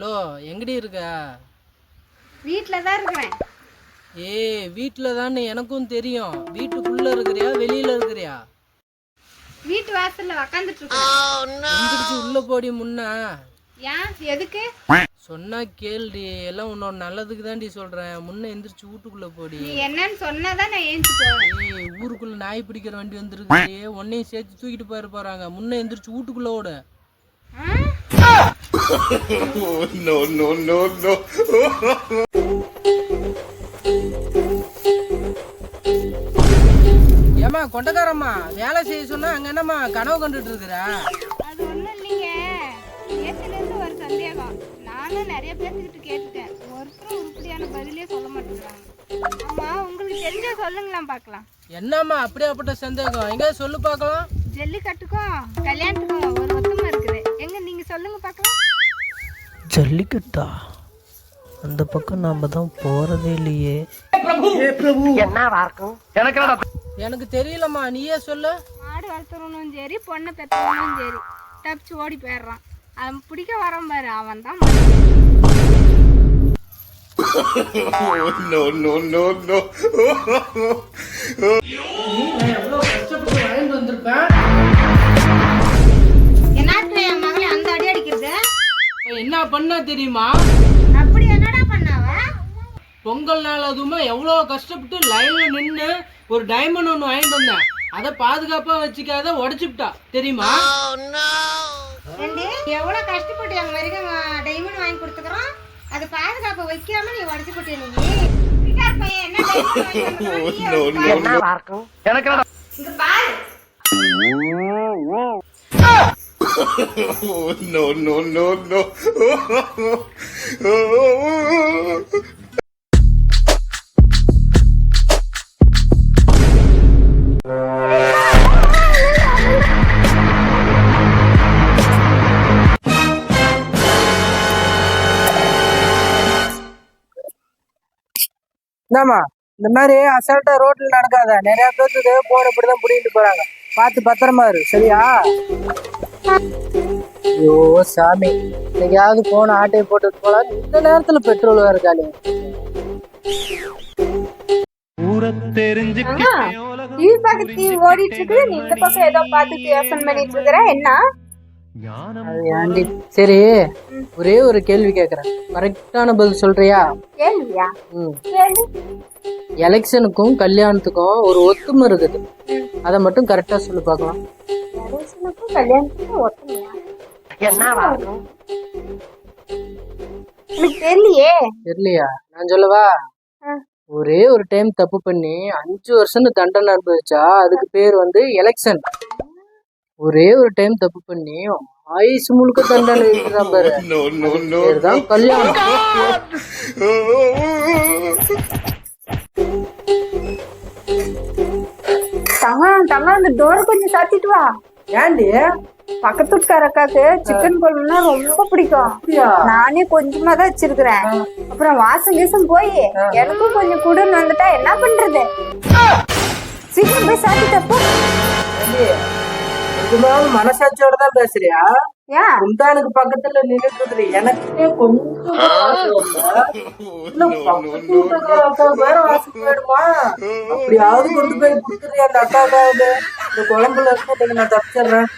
Hello எங்கடி இருக்க? வீட்டில் தான் இருக்கிறேன். ஏய் வீட்டில் தானே எனக்கும் தெரியும். வீட்டுக்குள்ள இருக்கிறியா வெளியில இருக்கிறியா? வீட்டு வாசல்ல உக்காந்துட்டு இருக்கேன் உள்ள போடி முன்ன. ஏன் எதுக்கு? சொன்னா கேள்டி எல்லாம் உன்னோட நல்லதுக்கு தாண்டி சொல்றேன். முன்ன எந்திரிச்சு வீட்டுக்குள்ள போடி. என்னன்னு சொன்னாதான் நான் ஏஞ்சி போவேன் ஊருக்குள்ள நாய் பிடிக்கிற வண்டி வந்துருக்கு. உன்னையும் சேர்த்து தூக்கிட்டு போயிட போறாங்க. முன்ன எந்திரிச்சு வீட்டுக்குள்ள ஓடு? no, no, no, no. ஏமா கொண்டக்காரம்மா வேலை செய்ய சொன்னா அங்க என்னம்மா கனவு கண்டுட்டு இருக்கிற? அது ஒண்ணும் இல்லைங்க. நேத்துல இருந்து ஒரு சந்தேகம். நானும் நிறைய பேர்த்துக்கிட்ட கேட்டுட்டேன். ஒருத்தரும் உருப்படியான பதிலே சொல்ல மாட்டேங்கிறாங்க. ஆமா உங்களுக்கு தெரிஞ்சா சொல்லுங்களேன் பார்க்கலாம். என்னம்மா அப்படியாப்பட்ட சந்தேகம்? எங்க சொல்லு பார்க்கலாம். ஜல்லிக்கட்டுக்கும் கல்யாணத்துக்கும் ஜல்லிக்கட்டா? அந்த பக்கம் நாம தான் போறதே இல்லையே. எனக்கு தெரியலம்மா நீயே சொல்லு. மாடு வளர்த்துறவனும் சரி பொண்ணை பெற்றவனும் சரி. தப்பிச்சு ஓடி போயிடுறான். அவன் பிடிக்க வரான் பாரு அவன் தான். எவ்வளோ கஷ்டப்பட்டு வாங்கிட்டு வந்திருப்பேன்? பண்ணா தெரியுமா? அப்படி என்னடா பண்ணாவ? பொங்கல் நாள் அதுவுமா எவ்வளோ கஷ்டப்பட்டு லைன்ல நின்று ஒரு டைமண்ட் ஒன்று வாங்கிட்டு வந்தேன். அதை பாதுகாப்பா வச்சுக்காத உடச்சுட்டா தெரியுமா? எவ்வளவு கஷ்டப்பட்டு எங்க வரைக்கும் டைமண்ட் வாங்கி கொடுத்துக்கிறோம் அது பாதுகாப்பு வைக்காம நீ உடச்சு போட்டு நீ no, no. no, no, no, இந்த மாதிரி அசால்ட்டா ரோட்ல நடக்காத. நிறைய பேர்த்துக்கு போன இப்படிதான் புடிங்கிட்டு போறாங்க. பார்த்து பத்திரமா இரு சரியா? ஐயோ சாமி. எங்கேயாவது போன ஆட்டையை போட்டு போலாம். இந்த நேரத்துல பெட்ரோல் வேற காலி. டிவி பார்த்து டிவி ஓடிட்டு இருக்கு நீ இந்த பக்கம் ஏதோ பார்த்துட்டு யோசனை பண்ணிட்டு இருக்கிற என்ன? அது ஏன்டி சரி ஒரே ஒரு கேள்வி கேக்குறேன். கரெக்டான பதில் சொல்றியா? கேள்வியா? எலெக்ஷனுக்கும் கல்யாணத்துக்கும் ஒரு ஒத்துமை இருக்குது. அதை மட்டும் கரெக்டா சொல்லி பார்க்கலாம். எனக்கு தெரியலையே? தெரியலையா? நான் சொல்லவா. ஒரே ஒரு டைம் தப்பு பண்ணி அஞ்சு வருஷம் தண்டனை அனுபவிச்சா அதுக்கு பேர் வந்து எலெக்ஷன் ஒரே ஒரு டைம் தப்பு பண்ணி ஆயுசு முழுக்க தண்டனை இருக்கிறான் பாரு. No, no, no. பேர் தான் கல்யாணம். தங்கம் தங்கம் அந்த டோர் கொஞ்சம் சாத்திட்டு வா. ஏண்டி பக்கத்து வீட்டுக்கார அக்காக்கு சிக்கன் குழம்புனா ரொம்ப பிடிக்கும். நானே கொஞ்சமா தான் வச்சிருக்கிறேன். அப்புறம் வாசம் கீசம் போய் எனக்கும் கொஞ்சம் குடுன்னு வந்துட்டா என்ன பண்றது? சீக்கிரம் போய் தப்பு கொஞ்சமாவது மனசாட்சியோட தான் பேசுறியா? ஏன் குந்தானுக்கு பக்கத்துல நின்னுட்டு இருக்கிற எனக்கே கொஞ்சம் வேற ஆசை போயிடுமா? அப்படியாவது கொண்டு போய் கொடுத்துறியா அந்த அக்காவுக்காவது இந்த குழம்புல இருந்து நான் தப்பிச்சிடுறேன்